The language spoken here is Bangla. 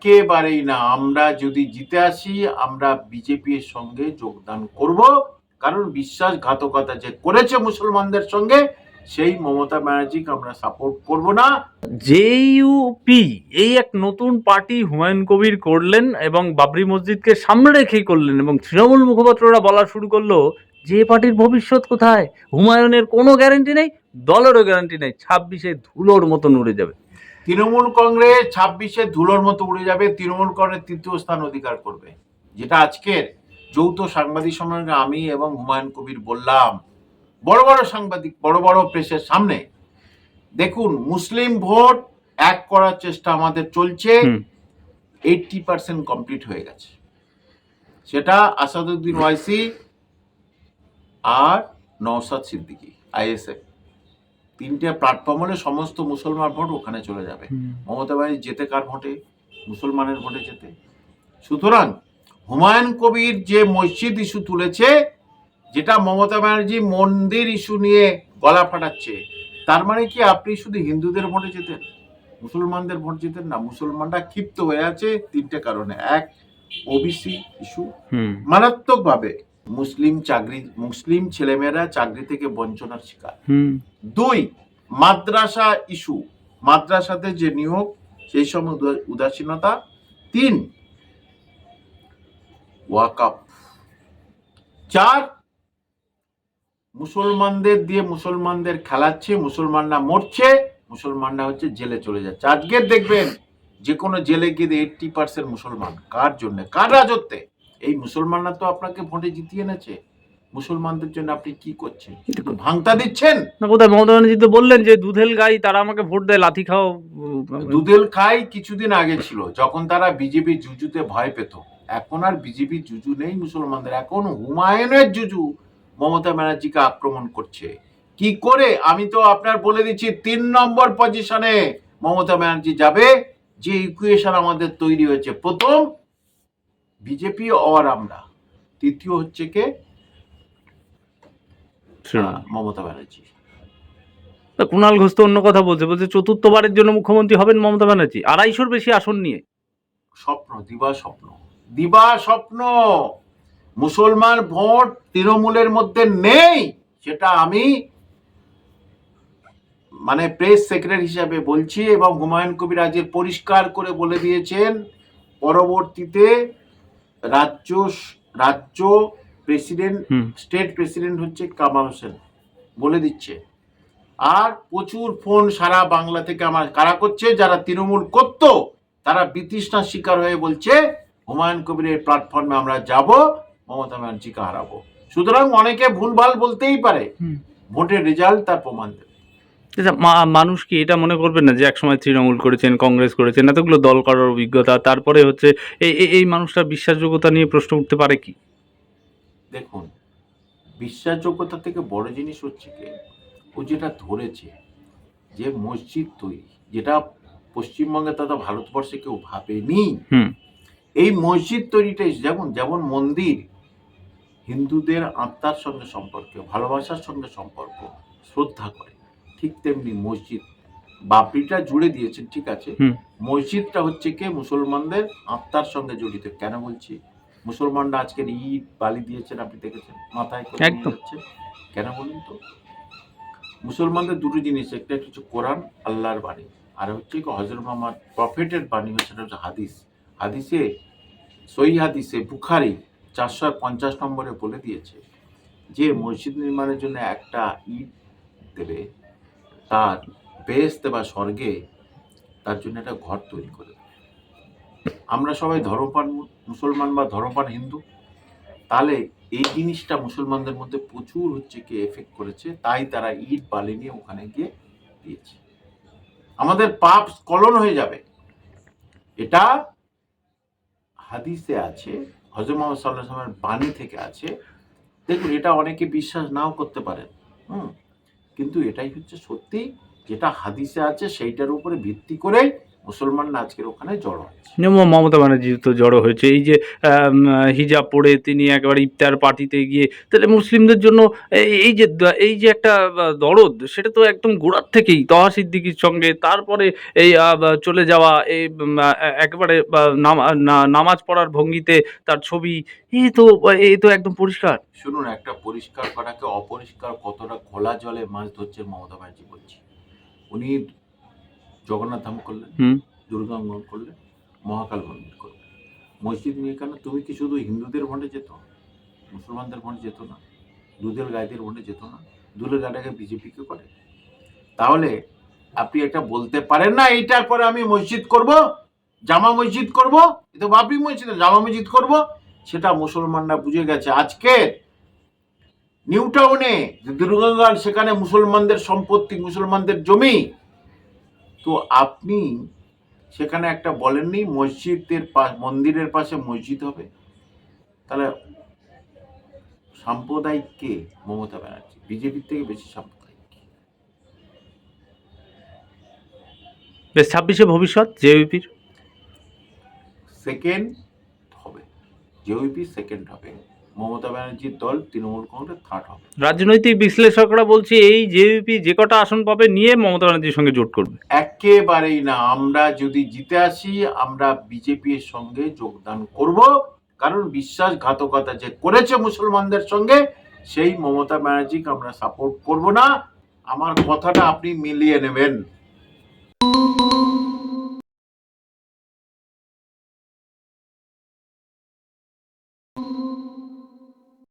একেবারেই না। আমরা যদি জিতে আসি, আমরা বিজেপির সঙ্গে যোগদান করব। কারণ বিশ্বাসঘাতকতা যে করেছে মুসলমানদের সঙ্গে, সেই মমতা ব্যানার্জিকে আমরা সাপোর্ট করব না। জেইউপি এই এক নতুন পার্টি হুমায়ুন কবির করলেন এবং বাবরি মসজিদকে সামনে রেখেই করলেন এবং তৃণমূল মুখপাত্ররা বলা শুরু করল, যে পার্টির ভবিষ্যৎ কোথায়? হুমায়ুনের কোনো গ্যারান্টি নেই, দলেরও গ্যারান্টি নেই, ছাব্বিশে ধুলোর মতন উড়ে যাবে। তৃণমূল কংগ্রেস ছাব্বিশে ধুলোর মতো উড়ে যাবে তৃণমূল কংগ্রেস তৃতীয় স্থান অধিকার করবে। যেটা আজকের যৌথ সাংবাদিক সম্মেলনে আমি এবং হুমায়ুন কবির বললাম। বড় বড় সাংবাদিক বড় বড় প্রেসের সামনে। দেখুন মুসলিম ভোট এক করার চেষ্টা আমাদের চলছে। এইটটি পার্সেন্ট কমপ্লিট হয়ে গেছে। সেটা আসাদুদ্দিন ওয়াইসি আর নওসাদ সিদ্দিকী আইএসএফ। তিনটে প্ল্যাটফর্ম হলে সমস্ত মুসলমান ভোট ওখানে চলে যাবে। মমতা ব্যানার্জি যেতে কার ভোটে? মুসলমানের ভোটে যেতে। সুতরাং হুমায়ুন কবির যে মসজিদ ইস্যু তুলেছে যেটা মমতা ব্যানার্জি মন্দির ইস্যু নিয়ে গলা ফাটাচ্ছে তার মানে কি আপনি শুধু হিন্দুদের ভোটে যেতেন? মুসলমানদের ভোট যেতেন না। মুসলমানরা ক্ষিপ্ত হয়ে আছে তিনটে কারণে। এক ওবিসি ইস্যু মারাত্মকভাবে মুসলিম চাকরি মুসলিম ছেলেমেয়েরা চাকরি থেকে বঞ্চনার শিকার। দুই মাদ্রাসা ইস্যু মাদ্রাসাতে যে নিয়োগ সেই সময় উদাসীনতা। তিন ওয়াকাপ চার মুসলমানদের দিয়ে মুসলমানদের খেলাচ্ছে মুসলমানরা মরছে মুসলমানরা হচ্ছে জেলে চলে যাচ্ছে। আজকের দেখবেন যে কোনো জেলে গিয়ে এইটটি পার্সেন্ট মুসলমান। কার জন্য? কার রাজত্বে? এই মুসলমানরা তো আপনাকে ভোটে জিতিয়ে এনেছে। মুসলমানদের জন্য আপনি কি করছেন? ভাঙতা দিচ্ছেন? না কোথায়? মমতা ব্যানার্জি তো বললেন যে দুধেল গাই তারা আমাকে ভোট দেয় লাথি খাও। দুধেল খাই কিছুদিন আগে ছিল যখন তারা বিজেপি জুজুতে ভয় পেত। এখন আর বিজেপি জুজু নেই মুসলমানদের এখন হুমায়ুনের জুজু মমতা ব্যানার্জিকে আক্রমণ করছে। কি করে? আমি তো আপনার বলে দিচ্ছি তিন নম্বর পজিশনে মমতা ব্যানার্জি যাবে যে ইকুয়েশন আমাদের তৈরি হয়েছে। প্রথম বিজেপি আর আমরা। তৃতীয় হচ্ছে কে? মমতা ব্যানার্জি। কুণাল ঘোষ তো অন্য কথা বলছে। বলছে চতুর্থবারের জন্য মুখ্যমন্ত্রী হবেন মমতা ব্যানার্জি। আড়াইশোর বেশি আসন নিয়ে। স্বপ্ন দিবা স্বপ্ন। দিবা স্বপ্ন! মুসলমান ভোট তৃণমূলের মধ্যে নেই সেটা আমি মানে প্রেস সেক্রেটারি হিসাবে বলছি এবং হুমায়ুন কবির আজকে পরিষ্কার করে বলে দিয়েছেন। পরবর্তীতে রাজ্য রাজ্য প্রেসিডেন্ট স্টেট প্রেসিডেন্ট হচ্ছে কামাল হোসেন বলে দিচ্ছে। আর প্রচুর ফোন সারা বাংলা থেকে আমার কারা করছে যারা তৃণমূল করত তারা বিতৃষ্ণার শিকার হয়ে বলছে হুমায়ুন কবিরের প্ল্যাটফর্মে আমরা যাব মমতা ব্যানার্জিকে হারাবো। সুতরাং অনেকে ভুলভাল বলতেই পারে। ভোটের রেজাল্ট তার প্রমাণ দেবে। আচ্ছা মা- মানুষ কি এটা মনে করবেন না যে একসময় তৃণমূল করেছেন কংগ্রেস করেছেন এতগুলো দল করার অভিজ্ঞতা তারপরে হচ্ছে এই এই- এই মানুষটার বিশ্বাসযোগ্যতা নিয়ে প্রশ্ন উঠতে পারে কি? দেখুন বিশ্বাসযোগ্যতা থেকে বড় জিনিস হচ্ছে কি ও যেটা ধরেছে যে মসজিদ তৈরি যেটা পশ্চিমবঙ্গে তথা ভারতবর্ষে কেউ ভাবেনি। হুম। এই মসজিদ তৈরিটাই যেমন যেমন মন্দির হিন্দুদের আত্মার সঙ্গে সম্পর্ক ভালোবাসার সঙ্গে সম্পর্ক শ্রদ্ধা করে। ঠিক তেমনি মসজিদ। বাবরিটা জুড়ে দিয়েছেন ঠিক আছে? মসজিদটা হচ্ছে কে? মুসলমানদের আত্মার সঙ্গে জড়িত। কেন বলছি? মুসলমানরা আজকের ঈদ বালি দিয়েছেন আপনি দেখেছেন? মাথায় একদম। কেন বলুন তো? মুসলমানদের দুটো জিনিস একটা হচ্ছে কোরআন আল্লাহর বাণী। আর হচ্ছে কি হজরত মোহাম্মদ প্রফেটের বাণী হচ্ছে সেটা হচ্ছে হাদিস। হাদিসে সই হাদিসে বুখারি চারশো পঞ্চাশ নম্বরে বলে দিয়েছে যে মসজিদ নির্মাণের জন্য একটা ইট দেবে। তার বেহেস্তে বা স্বর্গে তার জন্য একটা ঘর তৈরি করে। আমরা সবাই ধর্মপান, মুসলমান বা ধর্মপান হিন্দু, তাহলে এই জিনিসটা মুসলমানদের মধ্যে প্রচুর হচ্ছে কি এফেক্ট করেছে, তাই তারা ইট, বালি নিয়ে ওখানে গিয়ে দিয়েছে। আমাদের পাপ স্খলন হয়ে যাবে। এটা হাদিসে আছে মোহাম্মদ সাল্লাহ বাণী থেকে আছে। দেখুন, এটা অনেকে বিশ্বাস নাও করতে পারেন। হুম। কিন্তু এটাই হচ্ছে সত্যি যেটা হাদিসে আছে সেইটার উপরে ভিত্তি করে মুসলমানরা আজকের ওখানে জড়ো হয়েছে। যেমন মমতা ব্যানার্জি তো জড়ো হয়েছে। এই যে হিজাব পরে তিনি একেবারে ইফতার পার্টিতে গিয়ে তাহলে মুসলিমদের জন্য এই- যে এই যে একটা দরদ সেটা তো একদম গোড়ার থেকেই তহা সিদ্দিকির সঙ্গে তারপরে এই চলে যাওয়া এই একেবারে নামাজ পড়ার ভঙ্গিতে তার ছবি এই তো এই তো একদম পরিষ্কার। শুনুন একটা পরিষ্কার করাকে অপরিষ্কার কতটা খোলা জলে মাছ ধরছে মমতা ব্যানার্জি বলছি। উনি জগন্নাথ ধাম করলে দুর্গাঙ্গন করলেন মহাকাল মন্দির করলেন মসজিদ নিয়ে কেন? তুমি কি শুধু হিন্দুদের ভোটে যেত? মুসলমানদের ভোটে যেত না। দুধের গায়েদের ভোটে যেত না। দুধের গায়েটাকে বিজেপিকে করে? তাহলে আপনি এটা বলতে পারেন না এইটার পরে আমি মসজিদ করব জামা মসজিদ করব এটা বাবরি মসজিদ জামা মসজিদ করব। সেটা মুসলমানরা বুঝে গেছে। আজকে নিউ টাউনে দুর্গাঙ্গাল সেখানে মুসলমানদের সম্পত্তি মুসলমানদের জমি তো আপনি সেখানে একটা বলেননি মসজিদের পা- মন্দিরের পাশে মসজিদ হবে? তাহলে সাম্প্রদায়িক কে? মমতা ব্যানার্জি। বিজেপির থেকে বেশি সাম্প্রদায়িক বেশ ছাব্বিশে ভবিষ্যৎ জেইপির সেকেন্ড হবে। জেওইপি সেকেন্ড হবে। মমতা ব্যানার্জির দল তৃণমূল কংগ্রেস থার্ড হবে। রাজনৈতিক বিশ্লেষকরা বলছে এই জেইপি যে কটা আসন পাবে নিয়ে মমতা ব্যানার্জির সঙ্গে জোট করবে। একেবারেই না। আমরা যদি জিতে আসি আমরা বিজেপির সঙ্গে যোগদান করব। কারণ বিশ্বাসঘাতকতা যে করেছে মুসলমানদের সঙ্গে সেই মমতা ব্যানার্জিকে আমরা সাপোর্ট করব না। আমার কথাটা আপনি মিলিয়ে নেবেন।